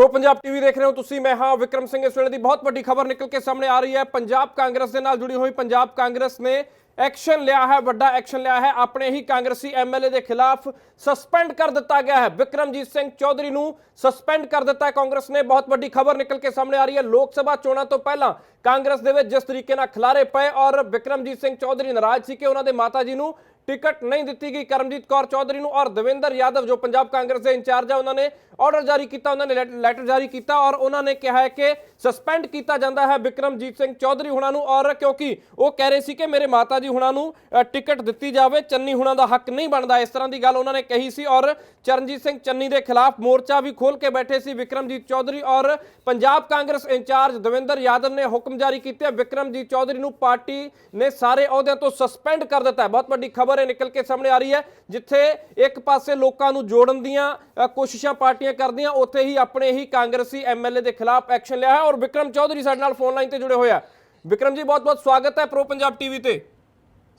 Pro Punjab TV ਦੇਖ ਰਹੇ ਹੋ ਤੁਸੀਂ, ਮੈਂ ਹਾਂ ਵਿਕਰਮ ਸਿੰਘ। ਇਸ ਵੇਲੇ ਦੀ ਬਹੁਤ ਵੱਡੀ ਖਬਰ ਨਿਕਲ ਕੇ ਸਾਹਮਣੇ ਆ ਰਹੀ ਹੈ। ਪੰਜਾਬ ਕਾਂਗਰਸ ਦੇ ਨਾਲ ਜੁੜੀ ਹੋਈ ਪੰਜਾਬ ਕਾਂਗਰਸ ਨੇ ਐਕਸ਼ਨ ਲਿਆ ਹੈ, ਵੱਡਾ ਐਕਸ਼ਨ ਲਿਆ ਹੈ। ਆਪਣੇ ਹੀ ਕਾਂਗਰਸੀ ਐਮਐਲਏ ਦੇ ਖਿਲਾਫ ਸਸਪੈਂਡ ਕਰ ਦਿੱਤਾ ਗਿਆ ਹੈ। ਵਿਕਰਮਜੀਤ ਸਿੰਘ ਚੌਧਰੀ ਨੂੰ ਸਸਪੈਂਡ ਕਰ ਦਿੱਤਾ ਹੈ। ਕਾਂਗਰਸ ਨੇ ਬਹੁਤ ਵੱਡੀ ਖਬਰ ਨਿਕਲ ਕੇ ਸਾਹਮਣੇ ਆ ਰਹੀ ਹੈ। ਲੋਕ ਸਭਾ ਚੋਣਾਂ ਤੋਂ ਪਹਿਲਾਂ ਕਾਂਗਰਸ ਦੇ ਵਿੱਚ ਜਿਸ ਤਰੀਕੇ ਨਾਲ ਖਿਲਾਰੇ ਪਏ ਔਰ ਵਿਕਰਮਜੀਤ ਸਿੰਘ ਚੌਧਰੀ ਨਾਰਾਜ਼ ਸੀ ਕਿ ਉਹਨਾਂ ਦੇ ਮਾਤਾ ਜੀ ਨੂੰ ਟਿਕਟ ਨਹੀਂ ਦਿੱਤੀ ਗਈ। ਕਰਮਜੀਤ ਕੌਰ ਚੌਧਰੀ ਨੂੰ ਔਰ ਦਵਿੰਦਰ ਯਾਦਵ, ਜੋ ਪੰਜਾਬ ਕਾਂਗਰਸ ਦੇ ਇੰਚਾਰਜ ਆ, ਉਹਨਾਂ ਨੇ ਆਰਡਰ ਜਾਰੀ ਕੀਤਾ, ਉਹਨਾਂ ਨੇ ਲੈਟ- ਲੈਟਰ ਜਾਰੀ ਕੀਤਾ ਔਰ ਉਹਨਾਂ ਨੇ ਕਿਹਾ ਹੈ ਕਿ ਸਸਪੈਂਡ ਕੀਤਾ ਜਾਂਦਾ ਹੈ ਵਿਕਰਮਜੀਤ ਸਿੰਘ ਚੌਧਰੀ ਹੁਣਾਂ ਨੂੰ ਔਰ ਕਿਉਂਕਿ ਉਹ ਕਹਿ ਰਹੇ ਸੀ ਕਿ ਮੇਰੇ ਮਾਤਾ ਜੀ ਹੁਣਾਂ ਨੂੰ ਟਿਕਟ ਦਿੱਤੀ ਜਾਵੇ। ਚੰਨੀ ਹੁਣਾਂ ਦਾ ਹੱਕ ਨਹੀਂ ਬਣਦਾ। ਇਸ ਤਰ੍ਹਾਂ ਦੀ ਗੱਲ ਉਹਨਾਂ ਨੇ ਕਹੀ ਸੀ ਔਰ ਚਰਨਜੀਤ ਸਿੰਘ ਚੰਨੀ ਦੇ ਖਿਲਾਫ ਮੋਰਚਾ ਵੀ ਖੋਲ ਕੇ ਬੈਠੇ ਸੀ ਵਿਕਰਮਜੀਤ ਚੌਧਰੀ ਔਰ ਪੰਜਾਬ ਕਾਂਗਰਸ ਇੰਚਾਰਜ ਦਵਿੰਦਰ ਯਾਦਵ ਨੇ ਹੁਕਮ ਜਾਰੀ ਕੀਤੇ। ਆ ਵਿਕਰਮਜੀਤ ਚੌਧਰੀ ਨੂੰ ਪਾਰਟੀ ਨੇ ਸਾਰੇ ਅਹੁਦਿਆਂ ਤੋਂ ਸਸਪੈਂਡ ਕਰ ਦਿੱਤਾ ਹੈ। ਬਹੁਤ ਵੱਡੀ ਖਬਰ ਹੈ ਨਿਕਲ ਕੇ ਸਾਹਮਣੇ ਆ ਰਹੀ ਹੈ ਜਿੱਥੇ ਇੱਕ ਪਾਸੇ ਲੋਕਾਂ ਨੂੰ ਜੋੜਨ ਦੀਆਂ ਕੋਸ਼ਿਸ਼ਾਂ ਪਾਰਟੀਆਂ ਕਰਦੀਆਂ ਉੱਥੇ ਹੀ ਆਪਣੇ ਹੀ ਕਾਂਗਰਸੀ ਐਮਐਲਏ ਦੇ ਖਿਲਾਫ ਐਕਸ਼ਨ ਲਿਆ ਹੈ ਔਰ ਵਿਕਰਮ ਚੌਧਰੀ ਸਾਡੇ ਨਾਲ ਫੋਨ ਲਾਈਨ ਤੇ ਜੁੜੇ ਹੋਏ ਆ। ਵਿਕਰਮ ਜੀ ਬਹੁਤ ਬਹੁਤ ਸਵਾਗਤ ਹੈ ਪ੍ਰੋ ਪੰਜਾਬ ਟੀਵੀ ਤੇ।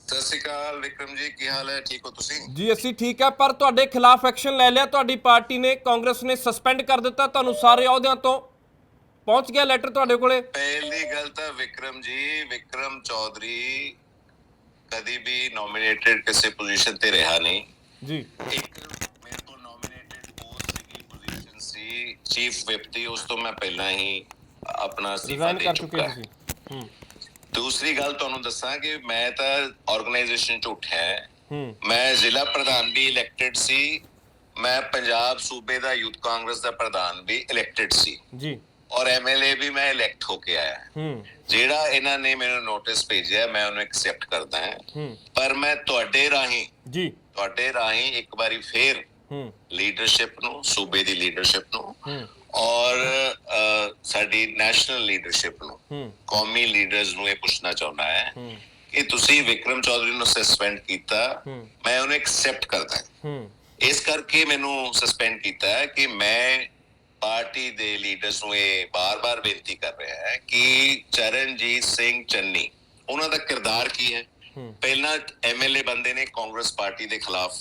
ਸਤਿ ਸ਼੍ਰੀ ਅਕਾਲ ਵਿਕਰਮ ਜੀ ਕੀ ਹਾਲ ਹੈ? ਠੀਕ ਹੋ ਤੁਸੀਂ? ਜੀ ਅਸੀਂ ਠੀਕ ਹੈ ਪਰ ਤੁਹਾਡੇ ਖਿਲਾਫ ਐਕਸ਼ਨ ਲੈ ਲਿਆ ਤੁਹਾਡੀ ਪਾਰਟੀ ਨੇ ਕਾਂਗਰਸ ਨੇ ਸਸਪੈਂਡ ਕਰ ਦਿੱਤਾ ਤੁਹਾਨੂੰ ਸਾਰੇ ਅਹੁਦਿਆਂ ਤੋਂ ਪਹੁੰਚ ਗਿਆ ਲੈਟਰ ਤੁਹਾਡੇ ਕੋਲੇ। ਪਹਿਲੀ ਗੱਲ ਤਾਂ ਵਿਕਰਮ ਜੀ ਵਿਕਰਮ ਚੌਧਰੀ ਕਦੀ ਵੀ ਨੋਮੀਨੇਟਡ ਕਿਸੇ ਪੋਜੀਸ਼ਨ ਤੇ ਰਿਹਾ ਨਹੀਂ। ਜੀ। ਇੱਕ ਮੇਰੇ ਕੋਲ ਨੋਮੀਨੇਟਡ ਪੋਸਟ ਸੀਗੀ ਪੋਜੀਸ਼ਨ ਸੀ ਚੀਫ ਵਿਪ ਦੀ ਉਸ ਤੋਂ ਮੈਂ ਪਹਿਲਾਂ ਹੀ ਆਪਣਾ ਅਸਤੀਫਾ ਦੇ ਚੁੱਕੇ। ਹੋ ਦੂਸਰੀ ਗੱਲ ਤੁਹਾਨੂੰ ਦੱਸਾਂ ਕਿ ਮੈਂ ਤਾਂ ਆਰਗੇਨਾਈਜੇਸ਼ਨ ਚ ਉੱਠਿਆ। ਹੂੰ। ਮੈਂ ਜ਼ਿਲ੍ਹਾ ਪ੍ਰਧਾਨ ਵੀ ਇਲੈਕਟਿਡ ਸੀ। ਮੈਂ ਪੰਜਾਬ ਸੂਬੇ ਦਾ ਯੂਥ ਕਾਂਗਰਸ ਦਾ ਪ੍ਰਧਾਨ ਵੀ ਇਲੈਕਟਿਡ ਸੀ। ਜੀ। ਔਰ ਐਮਐਲਏ ਵੀ ਮੈਂ ਇਲੈਕਟ ਹੋ ਕੇ ਆਇਆ। ਹੂੰ। ਜਿਹੜਾ ਇਹਨਾਂ ਨੇ ਮੈਨੂੰ ਨੋਟਿਸ ਭੇਜਿਆ ਮੈਂ ਉਹਨੂੰ ਐਕਸੈਪਟ ਕਰਦਾ ਹਾਂ। ਪਰ ਮੈਂ ਤੁਹਾਡੇ ਰਾਹੀਂ ਜੀ। ਤੁਹਾਡੇ ਰਾਹੀਂ ਇੱਕ ਵਾਰੀ ਫੇਰ ਹੂੰ। ਲੀਡਰਸ਼ਿਪ ਨੂੰ ਸੂਬੇ ਦੀ ਲੀਡਰਸ਼ਿਪ ਨੂੰ ਔਰ ਸਾਡੀ ਨੈਸ਼ਨਲ ਲੀਡਰਸ਼ਿਪ ਨੂੰ ਕੌਮੀ ਲੀਡਰਸ ਨੂੰ ਇਹ ਪੁੱਛਣਾ ਚਾਹੁੰਦਾ ਹੈ ਕਿ ਤੁਸੀਂ ਵਿਕਰਮ ਚੌਧਰੀ ਨੂੰ ਸਸਪੈਂਡ ਕੀਤਾ। ਮੈਂ ਉਹਨੂੰ ਐਕਸੈਪਟ ਕਰਦਾ ਹੂੰ। ਇਸ ਕਰਕੇ ਮੈਨੂੰ ਸਸਪੈਂਡ ਕੀਤਾ ਹੈ ਕਿ ਮੈਂ ਪਾਰਟੀ ਦੇ ਲੀਡਰਸ ਨੂੰ ਇਹ ਬਾਰ-ਬਾਰ ਬੇਨਤੀ ਕਰ ਰਿਹਾ ਹੈ ਕਿ ਚਰਨਜੀਤ ਸਿੰਘ ਚੰਨੀ ਉਹਨਾਂ ਦਾ ਕਿਰਦਾਰ ਕੀ ਹੈ। ਪਹਿਲਾਂ ਐਮਐਲਏ ਬੰਦੇ ਨੇ ਕਾਂਗਰਸ ਪਾਰਟੀ ਦੇ ਖਿਲਾਫ।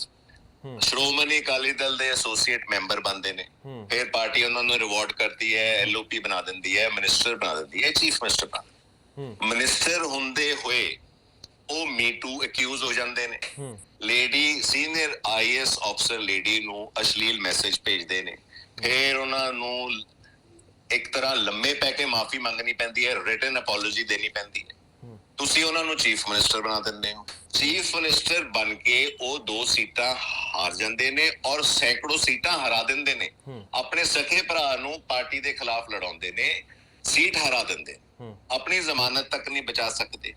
ਸ਼੍ਰੋਮਣੀ ਅਕਾਲੀ ਦਲ ਦੇ ਐਸੋਸੀਏਟ ਮੈਂਬਰ ਬੰਦੇ ਨੇ। ਫਿਰ ਪਾਰਟੀ ਉਹਨਾਂ ਨੂੰ ਰਿਵਾਰਡ ਕਰਦੀ ਹੈ ਐਲਓਪੀ ਬਣਾ ਦਿੰਦੀ ਹੈ ਮਿਨਿਸਟਰ ਬਣਾ ਦਿੰਦੀ ਹੈ ਚੀਫ ਮਿਨਿਸਟਰ ਬਣਾ ਮਿਨਿਸਟਰ ਹੁੰਦੇ ਹੋਏ ਉਹ ਮੀਟੂ ਅਕਿਊਜ਼ ਹੋ ਜਾਂਦੇ ਨੇ। ਲੇਡੀ ਸੀਨੀਅਰ ਆਈਐਸ ਅਫਸਰ ਲੇਡੀ ਨੂੰ ਅਸ਼ਲੀਲ ਮੈਸੇਜ ਭੇਜਦੇ ਨੇ। ਫਿਰ ਉਹਨਾਂ ਨੂੰ ਇੱਕ ਤਰ੍ਹਾਂ ਲੰਮੇ ਪੈ ਕੇ ਮਾਫੀ ਮੰਗਣੀ ਪੈਂਦੀ ਹੈ ਰਿਟਨ ਅਪੋਲੋਜੀ ਦੇਣੀ ਪੈਂਦੀ ਹੈ। ਤੁਸੀਂ ਉਹਨਾਂ ਨੂੰ ਚੀਫ ਮਿਨਿਸਟਰ ਬਣਾ ਦਿੰਦੇ ਹੋ। ਚੀਫ ਮਿਨਿਸਟਰ ਬਣ ਕੇ ਉਹ ਦੋ ਸੀਟਾਂ ਹਾਰ ਜਾਂਦੇ ਨੇ ਔਰ ਸੈਂਕੜੋ ਸੀਟਾਂ ਹਰਾ ਦਿੰਦੇ ਨੇ। ਆਪਣੇ ਸਕੇ ਭਰਾ ਨੂੰ ਪਾਰਟੀ ਦੇ ਖਿਲਾਫ ਲੜਾਉਂਦੇ ਨੇ ਸੀਟ ਹਰਾ ਦਿੰਦੇ ਆਪਣੀ ਜ਼ਮਾਨਤ ਤੱਕ ਨਹੀਂ ਬਚਾ ਸਕਦੇ।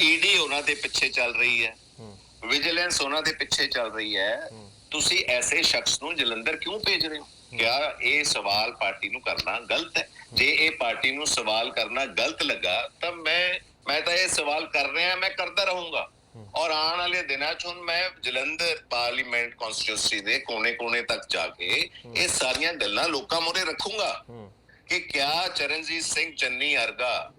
ਈਡੀ ਉਹਨਾਂ ਦੇ ਪਿੱਛੇ ਚੱਲ ਰਹੀ ਹੂੰ। ਵਿਜੀਲੈਂਸ ਉਹਨਾਂ ਦੇ ਪਿੱਛੇ ਚੱਲ ਰਹੀ ਹੈ। ਤੁਸੀਂ ਐਸੇ ਸ਼ਖਸ ਨੂੰ ਜਲੰਧਰ ਕਿਉਂ ਭੇਜ ਰਹੇ ਹੋ? ਕਿਆ ਇਹ ਸਵਾਲ ਪਾਰਟੀ ਨੂੰ ਕਰਨਾ ਗਲਤ ਹੈ। ਜੇ ਇਹ ਪਾਰਟੀ ਨੂੰ ਸਵਾਲ ਕਰਨਾ ਗਲਤ ਲੱਗਾ, ਤਾਂ ਮੈਂ ਮੈਂ ਤਾਂ ਇਹ ਸਵਾਲ ਕਰ ਰਿਹਾ, ਮੈਂ ਕਰਦਾ ਰਹੂੰਗਾ। ਔਰ ਆਉਣ ਵਾਲੇ ਦਿਨਾਂ 'ਚ ਹੁਣ ਮੈਂ ਜਲੰਧਰ ਪਾਰਲੀਮੈਂਟ ਕਨਸਟੀਟਿਊਂਸੀ ਦੇ ਕੋਨੇ-ਕੋਨੇ ਤੱਕ ਜਾ ਕੇ ਇਹ ਸਾਰੀਆਂ ਗੱਲਾਂ ਲੋਕਾਂ ਮੂਹਰੇ ਰੱਖੂੰਗਾ ਕਿ ਕਿਆ ਚਰਨਜੀਤ ਸਿੰਘ ਚੰਨੀ ਅਰਗਾ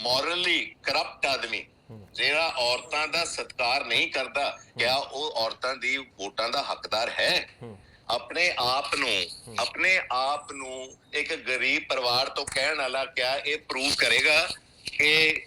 ਮੋਰਲੀ ਕਰਪਟ ਆਦਮੀ, ਜਿਹੜਾ ਔਰਤਾਂ ਦਾ ਸਤਿਕਾਰ ਨਹੀਂ ਕਰਦਾ, ਕਿਆ ਉਹ ਔਰਤਾਂ ਦੀ ਵੋਟਾਂ ਦਾ ਹੱਕਦਾਰ ਹੈ? ਆਪਣੇ ਆਪ ਨੂੰ ਆਪਣੇ ਆਪ ਨੂੰ ਇੱਕ ਗਰੀਬ ਪਰਿਵਾਰ ਤੋਂ ਕਹਿਣ ਵਾਲਾ ਕਿਆ ਇਹ ਪ੍ਰੂਵ ਕਰੇਗਾ ਕਿ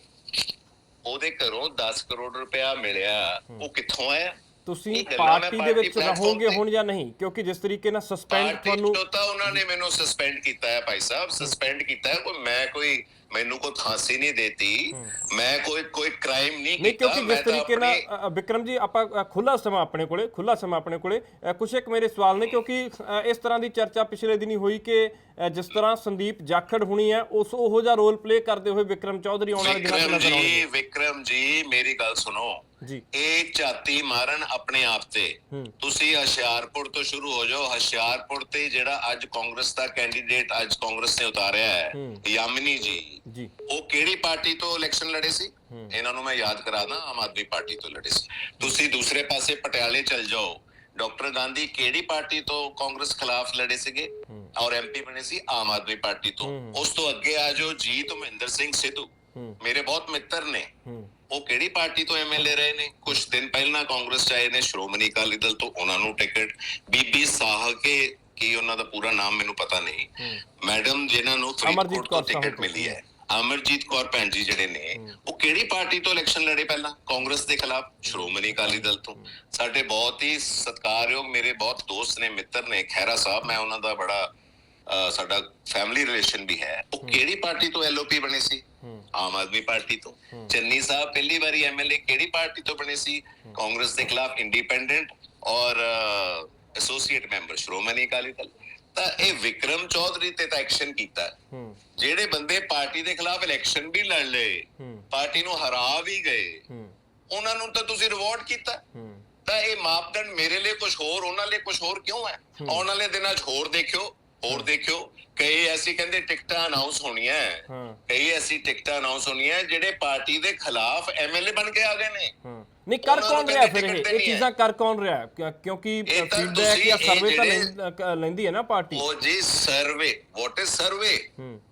ਉਹਦੇ ਘਰੋਂ 10 ਕਰੋੜ ਰੁਪਇਆ ਮਿਲਿਆ। ਉਹ ਕਿੱਥੋਂ ਆਇਆ? ਤੁਸੀਂ ਪਾਰਟੀ ਦੇ ਵਿੱਚ ਰਹੋਗੇ ਹੁਣ ਜਾਂ ਨਹੀਂ? ਕਿਉਂਕਿ ਜਿਸ ਤਰੀਕੇ ਨਾਲ ਸਸਪੈਂਡ ਤੁਹਾਨੂੰ ਤਾਂ ਉਹਨਾਂ ਨੇ ਮੈਨੂੰ ਸਸਪੈਂਡ ਕੀਤਾ ਹੈ ਭਾਈ ਸਾਹਿਬ। ਸਸਪੈਂਡ ਕੀਤਾ ਹੈ। ਕੋਈ ਮੈਂ ਕੋਈ ਮੈਨੂੰ ਕੋਈ ਫਾਂਸੀ ਨਹੀਂ ਦੇਤੀ। ਮੈਂ ਕੋਈ ਕੋਈ ਕ੍ਰਾਈਮ ਨਹੀਂ ਨਹੀਂ ਕੀਤਾ। ਕਿਉਂਕਿ ਮੈਂ ਜਿਸ ਤਰੀਕੇ ਨਾਲ ਵਿਕਰਮ ਜੀ ਆਪਾਂ ਖੁੱਲਾ ਸਮਾਂ ਆਪਣੇ ਕੋਲੇ ਖੁੱਲਾ ਸਮਾਂ ਆਪਣੇ ਕੋਲੇ। ਕੁਛ ਇੱਕ ਮੇਰੇ ਸਵਾਲ ਨੇ ਕਿਉਂਕਿ ਇਸ ਤਰ੍ਹਾਂ ਦੀ ਚਰਚਾ ਪਿਛਲੇ ਦਿਨੀ ਹੋਈ ਕਿ ਜਿਸ ਤਰ੍ਹਾਂ ਸੰਦੀਪ ਜਾਖੜ ਹੁਣੀ ਹੈ ਉਸ ਉਹੋ ਜਿਹਾ ਰੋਲ ਪਲੇ ਕਰਦੇ ਹੋਏ ਵਿਕਰਮ ਚੌਧਰੀ ਆਉਣ ਵਾਲੇ ਦਿਨਾਂ 'ਚ ਵਿਕਰਮ ਨਜ਼ਰ ਜੀ ਆਉਣਗੇ ਵਿਕਰਮ ਜੀ ਮੇਰੀ ਗੱਲ ਸੁਣੋ। ਜੀ। ਇਹ ਝਾਤੀ ਮਾਰਨ ਆਪਣੇ ਆਪ ਤੇ। ਤੁਸੀਂ ਹਸ਼ਿਆਰਪੁਰ ਤੋਂ ਸ਼ੁਰੂ ਹੋ ਜਾਓ। ਹਸ਼ਿਆਰਪੁਰ ਤੇ ਜਿਹੜਾ ਅੱਜ ਕਾਂਗਰਸ ਦਾ ਕੈਂਡੀਡੇਟ ਅੱਜ ਕਾਂਗਰਸ ਨੇ ਉਤਾਰਿਆ ਹੈ। ਯਾਮਿਨੀ ਜੀ ਜੀ। ਉਹ ਕਿਹੜੀ ਪਾਰਟੀ ਤੋਂ ਇਲੈਕਸ਼ਨ ਲੜੇ ਸੀ। ਇਹਨਾਂ ਨੂੰ ਮੈਂ ਯਾਦ ਕਰਾਦਾ ਆਮ ਆਦਮੀ ਪਾਰਟੀ ਤੋਂ ਲੜੇ ਸੀ। ਤੁਸੀਂ ਦੂਸਰੇ ਪਾਸੇ ਪਟਿਆਲੇ ਚਲ ਜਾਓ। ਡਾਕਟਰ ਗਾਂਧੀ ਕਿਹੜੀ ਪਾਰਟੀ ਤੋਂ ਕਾਂਗਰਸ ਖਿਲਾਫ ਲੜੇ ਸੀਗੇ? ਔਰ ਐਮਪੀ ਬਣੇ ਸੀ ਆਮ ਆਦਮੀ ਪਾਰਟੀ ਤੋਂ। ਉਸ ਤੋਂ ਅੱਗੇ ਆ ਜਾਓ ਜੀਤ ਮਹਿੰਦਰ ਸਿੰਘ ਸਿੱਧੂ। ਮੇਰੇ ਬਹੁਤ ਮਿੱਤਰ ਨੇ। ਉਹ ਕਿਹੜੀ ਪਾਰਟੀ ਤੋਂ ਐਮਐਲਏ ਰਹੇ ਨੇ? ਕੁਝ ਦਿਨ ਪਹਿਲਾਂ ਕਾਂਗਰਸ ਚ ਆਏ ਨੇ ਸ਼੍ਰੋਮਣੀ ਅਕਾਲੀ ਦਲ ਤੋਂ ਉਹਨਾਂ ਨੂੰ ਟਿਕਟ। ਬੀਬੀ ਸਾਹਕੇ ਕੀ ਉਹਨਾਂ ਦਾ ਪੂਰਾ ਨਾਮ ਮੈਨੂੰ ਪਤਾ ਨਹੀਂ। ਮੈਡਮ ਜਿਨ੍ਹਾਂ ਨੂੰ ਅਮਰਜੀਤ ਫਰੀਦਕੋਟ ਤੋਂ ਸਾਹੂ ਟਿਕਟ। ਮਿਲੀ ਹੈ। ਅਮਰਜੀਤ ਕੌਰ ਭੈਣ ਜੀ ਜਿਹੜੇ ਨੇ ਉਹ ਕਿਹੜੀ ਪਾਰਟੀ ਤੋਂ ਇਲੈਕਸ਼ਨ ਲੜੇ ਪਹਿਲਾਂ? ਕਾਂਗਰਸ ਦੇ ਖਿਲਾਫ ਸ਼੍ਰੋਮਣੀ ਅਕਾਲੀ ਦਲ ਤੋਂ। ਸਾਡੇ ਬਹੁਤ ਹੀ ਸਤਿਕਾਰਯੋਗ ਮੇਰੇ ਬਹੁਤ ਦੋਸਤ ਨੇ ਮਿੱਤਰ ਨੇ ਖੈਰਾ ਸਾਹਿਬ ਮੈਂ ਉਹਨਾਂ ਦਾ ਬੜਾ ਸਾਡਾ ਫੈਮਿਲੀ ਰਿਲੇਸ਼ਨ ਵੀ ਹੈ। ਉਹ ਕਿਹੜੀ ਪਾਰਟੀ ਤੋਂ ਐਲਓਪੀ ਬਣੇ ਸੀ? ਆਮ ਆਦਮੀ ਪਾਰਟੀ ਤੋਂ। ਚੰਨੀ ਸਾਹਿਬ ਪਹਿਲੀ ਵਾਰੀ ਐਮਐਲਏ ਕਿਹੜੀ ਪਾਰਟੀ ਤੋਂ ਬਣੇ ਸੀ? ਕਾਂਗਰਸ ਦੇ ਖਿਲਾਫ ਇੰਡੀਪੈਂਡੈਂਟ ਔਰ ਐਸੋਸੀਏਟ ਮੈਂਬਰ ਸ਼੍ਰੋਮਣੀ ਅਕਾਲੀ ਦਲ। ਤਾਂ ਇਹ ਵਿਕਰਮ ਚੌਧਰੀ ਤੇ ਤਾਂ ਐਕਸ਼ਨ ਕੀਤਾ। ਜਿਹੜੇ ਬੰਦੇ ਪਾਰਟੀ ਦੇ ਖਿਲਾਫ ਇਲੈਕਸ਼ਨ ਵੀ ਲੜ ਲਏ ਪਾਰਟੀ ਨੂੰ ਹਰਾ ਵੀ ਗਏ ਉਹਨਾਂ ਨੂੰ ਤਾਂ ਤੁਸੀਂ ਰਿਵਾਰਡ ਕੀਤਾ। ਤਾਂ ਇਹ ਮਾਪਦੰਡ ਮੇਰੇ ਲਈ ਕੁਝ ਹੋਰ ਉਹਨਾਂ ਲਈ ਕੁਝ ਹੋਰ ਕਿਉਂ ਹੈ? ਆਉਣ ਵਾਲੇ ਦਿਨਾਂ 'ਚ ਹੋਰ ਦੇਖਿਓ ਹੋਰ ਦੇਖਿਓ। ਕਈ ਐਸੀ ਕਹਿੰਦੇ ਟਿਕਟਾਂ ਅਨਾਉਂਸ ਹੋਣੀਆਂ। ਹੈ। ਕਈ ਐਸੀ ਟਿਕਟਾਂ ਅਨਾਉਂਸ ਹੋਣੀਆਂ ਜਿਹੜੇ ਪਾਰਟੀ ਦੇ ਖਿਲਾਫ ਐਮਐਲਏ ਬਣ ਕੇ ਆ ਗਏ ਨੇ। ਹਾਂ। ਨਹੀਂ ਕਰ ਕੌਣ ਰਿਹਾ ਫਿਰ ਇਹ? ਚੀਜ਼ਾਂ ਕਰ ਕੌਣ ਰਿਹਾ? ਕਿਉਂ- ਕਿਉਂਕਿ ਫੀਡਬੈਕ ਜਾਂ ਸਰਵੇ ਤਾਂ ਲੈਂਦੀ ਹੈ ਨਾ ਪਾਰਟੀ। ਉਹ ਜੀ ਸਰਵੇ ਵਾਟ ਇਜ਼ ਸਰਵੇ